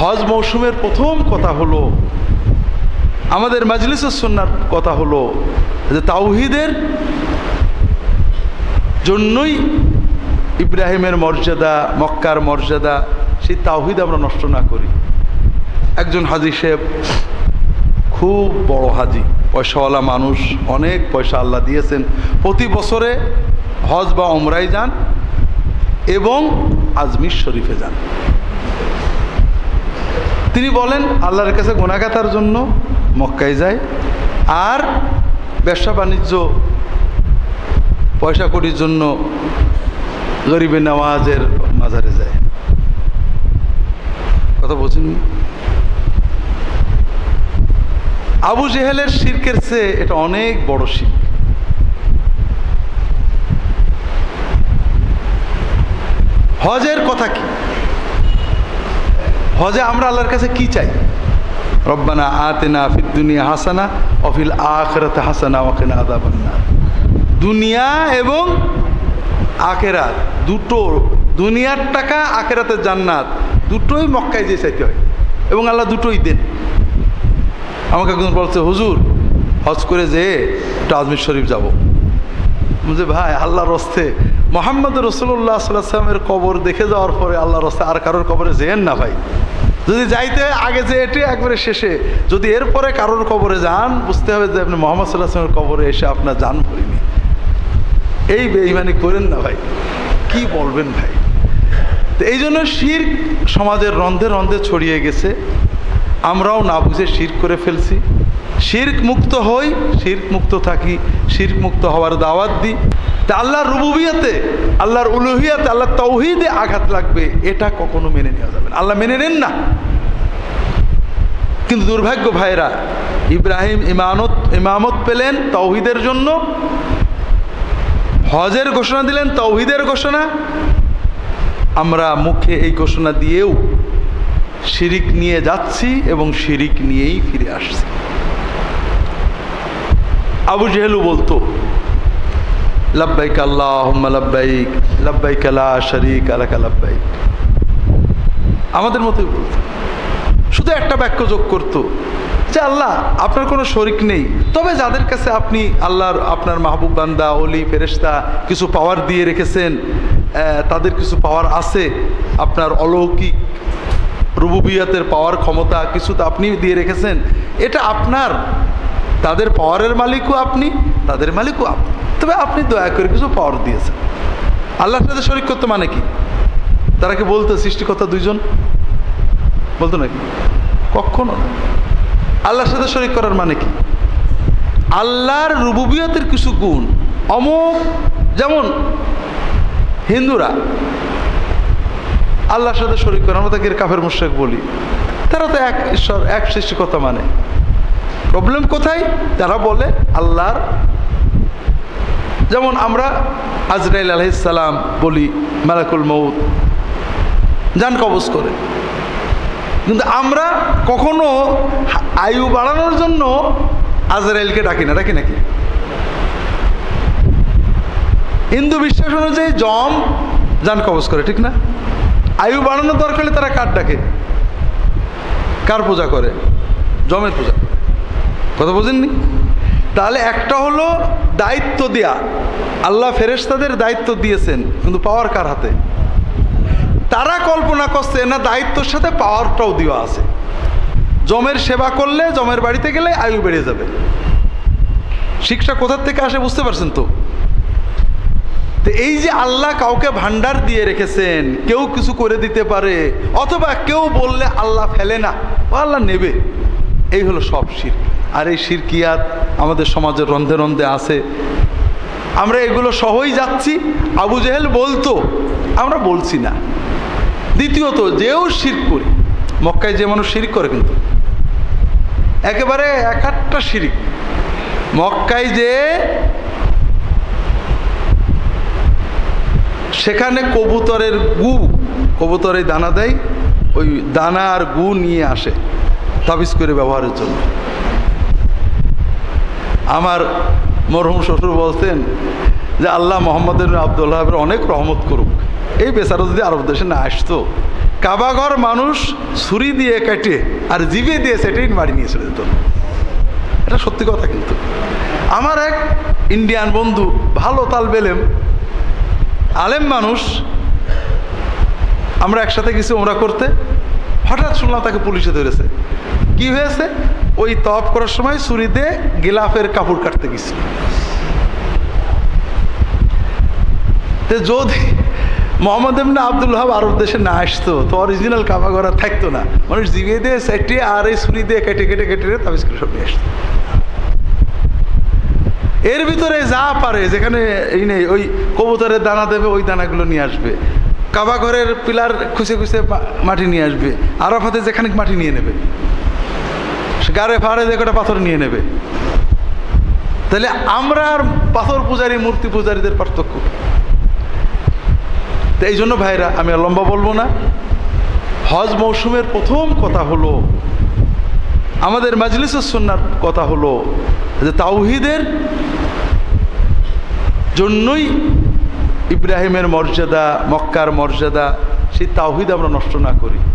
হজ মৌসুমের প্রথম কথা হলো, আমাদের মাজলিসের সন্ন্যার কথা হলো যে তাওহিদের জন্যই ইব্রাহিমের মর্যাদা, মক্কার মর্যাদা, সেই তাওহিদ আমরা নষ্ট না করি। একজন হাজি সাহেব খুব বড় হাজি, পয়সাওয়ালা মানুষ, অনেক পয়সা আল্লাহ দিয়েছেন। প্রতি বছরে হজ বা ওমরাই যান এবং আজমির শরীফে যান। তিনি বলেন, আল্লাহর কাছে গোনাগাতার জন্য মক্কায় যায়। আর ব্যবসা বাণিজ্য, পয়সা করির জন্য গরিবে নওয়াজের মাজারে যায়। কথা বলছেন আবু জেহেলের শির্কের চেয়ে এটা অনেক বড় শির্ক হজের কথা কি? হজে আমরা আল্লাহর কাছে কি চাই? রব্বানা আতেনা ফিদ দুনিয়া হাসানা অফিল আখরাতে হাসানা ওয়াকিনা আযাবান্নার দুনিয়া এবং আখেরাত দুটো, দুনিয়ার টাকা আখেরাতের জান্নাত দুটোই মক্কায় যে চাইতে হয় এবং আল্লাহ দুটোই দেন। আমাকে একজন বলছে, হুজুর, হজ করে যে একটু আজমির শরীফ যাব। বুঝে ভাই, আল্লাহর রস্তে মোহাম্মদ রসুল্লাহ সাল্লাহ সাল্লামের কবর দেখে যাওয়ার পরে আল্লাহর রস্তে আর কারোর কবরে যেয়েন না ভাই। যদি যাইতে আগে যে এটি, একবারে শেষে। যদি এরপরে কারোর কবরে যান, বুঝতে হবে যে আপনি মোহাম্মদ সাল্লাহামের কবরে এসে আপনার যান ভরিনি এই বেইমানি করেন না ভাই। কি বলবেন ভাই? তো এই জন্য শির সমাজের রন্ধে রন্ধে ছড়িয়ে গেছে। আমরাও না বুঝে শির করে ফেলছি। শির্ক মুক্ত হই, শির্ক মুক্ত থাকি, শির্ক মুক্ত হওয়ার দাওয়াত দিই। তা আল্লাহর রুবুবিয়াতে, আল্লাহর উলুহিয়াতে আল্লাহ তৌহিদে আঘাত লাগবে, এটা কখনো মেনে নেওয়া যাবে না। আল্লাহ মেনে নেন না। কিন্তু দুর্ভাগ্য ভাইরা ইব্রাহিম ইমানত, ইমামত পেলেন তৌহিদের জন্য। হজের ঘোষণা দিলেন তৌহিদের ঘোষণা। আমরা মুখে এই ঘোষণা দিয়েও শিরিক নিয়ে যাচ্ছি এবং শিরিক নিয়েই ফিরে আসছি। আবু জেহেলু বলতো, লাব্বাইক আল্লাহ লাব্বাইক লাব্বাইক আমাদের মতোই বলতো। শুধু একটা বাক্য যোগ করতো, যে আল্লাহ, আপনার কোনো শরিক নেই। তবে যাদের কাছে আপনি আল্লাহর, আপনার মাহবুব বান্দা অলি ফেরেস্তা কিছু পাওয়ার দিয়ে রেখেছেন তাদের কিছু পাওয়ার আছে, আপনার অলৌকিক রুবুবিয়াতের পাওয়ার ক্ষমতা কিছু তো আপনি দিয়ে রেখেছেন। এটা আপনার। তাদের পাওয়ারের মালিকও আপনি, তাদের মালিকও আপনি। তবে আপনি দয়া করে কিছু পাওয়ার দিয়েছেন। আল্লাহর সাথে শরিক করতে মানে কি? তারা কি বলতো সৃষ্টিকর্তা দুইজন? বলতো নাকি? কখনো না। আল্লাহর সাথে শরিক করার মানে কি? আল্লাহর রুবুবিয়তের কিছু গুণ অমুক। যেমন হিন্দুরা আল্লাহর সাথে শরিক করে, আমরা তাকে কাফের মুশেক বলি। তারা তো এক ঈশ্বর, এক সৃষ্টিকর্তা মানে। প্রবলেম কোথায়? তারা বলে আল্লাহর, যেমন আমরা আজরাইল আলহিসাল্লাম বলি, মালাকুল মৌত যান কবজ করে। কিন্তু আমরা কখনো আয়ু বাড়ানোর জন্য আজরাইলকে ডাকি না, ডাকি নাকি? হিন্দু বিশ্বাস অনুযায়ী জম যান কবজ করে, ঠিক না? আয়ু বাড়ানোর দরকার হলে তারা কার ডাকে? কার পূজা করে? জমের পূজা। কথা বোঝেননি? তাহলে একটা হলো দায়িত্ব দেয়া। আল্লাহ ফেরেশতাদের দায়িত্ব দিয়েছেন, কিন্তু পাওয়ার কার হাতে? তারা কল্পনা করছে না দায়িত্বর সাথে পাওয়ারটাও দেওয়া আছে। জমের সেবা করলে জমের বাড়িতে গেলে আয়ু বেড়ে যাবে। শিক্ষা কোথার থেকে আসে বুঝতে পারছেন তো? তো এই যে আল্লাহ কাউকে ভান্ডার দিয়ে রেখেছেন, কেউ কিছু করে দিতে পারে, অথবা কেউ বললে আল্লাহ ফেলে না আল্লাহ নেবে। এই হলো সব শির। আর এই শিরকিয়াত আমাদের সমাজের রন্ধে রন্ধে আছে? আমরা এগুলো সহই যাচ্ছি, আবু জেহেল বলতো, আমরা বলছি না। দ্বিতীয়ত, যেও শির করি, মক্কায় যে মানুষ শিরিক করে কিন্তু। একেবারে এক একটা শিরিক। মক্কায় যে সেখানে কবুতরের গু, কবুতরে দানা দেয়, ওই দানা আর গু নিয়ে আসে তাবিজ করে ব্যবহারের জন্য। আমার মরহুম শ্বশুর বলতেন যে, আল্লাহ মোহাম্মদ আবদুল্লাহের অনেক রহমত করুক। এই বেচারা যদি আরব দেশে না আসতো, কাবাঘর মানুষ ছুরি দিয়ে কেটে আর জিভে দিয়ে সেটাই বাড়ি নিয়ে চলে যেত। এটা সত্যি কথা কিন্তু। আমার এক ইন্ডিয়ান বন্ধু, ভালো তাল বেলেম আলেম মানুষ, আমরা একসাথে গেছি ওমরা করতে হঠাৎ শুনলাম তাকে পুলিশে ধরেছে। কি হয়েছে? ওই তপ করার সময় ছুরিতে গিলাফের কাপড় কাটতে গেছিল যদি মোহাম্মদ এমনি আব্দুল হাব আরব দেশে না আসতো, তো অরিজিনাল ঘরা থাকতো না। মানুষ জিভিয়ে দিয়ে সেটে আর এই ছুরি দিয়ে কেটে কেটে কেটে তাবিজ করে সব নিয়ে আসতো। এর ভিতরে যা পারে, যেখানে এই নেই, ওই কবুতরের দানা দেবে, ওই দানাগুলো নিয়ে আসবে। কাবা ঘরের পিলার খুঁজে খুঁজে মাটি নিয়ে আসবে। আরাফাতে যেখানে মাটি নিয়ে নেবে। গাড়ে ফাড়ে যে কটা পাথর নিয়ে নেবে। তাহলে আমরা আর পাথর পূজারি, মূর্তি পূজারীদের পার্থক্য তো এই জন্য ভাইরা, আমি লম্বা বলব না। হজ মৌসুমের প্রথম কথা হলো আমাদের মাজলিসের সন্ন্যার কথা হলো যে তাওহিদের জন্যই ইব্রাহিমের মর্যাদা, মক্কার মর্যাদা, সেই তাওহিদ আমরা নষ্ট না করি।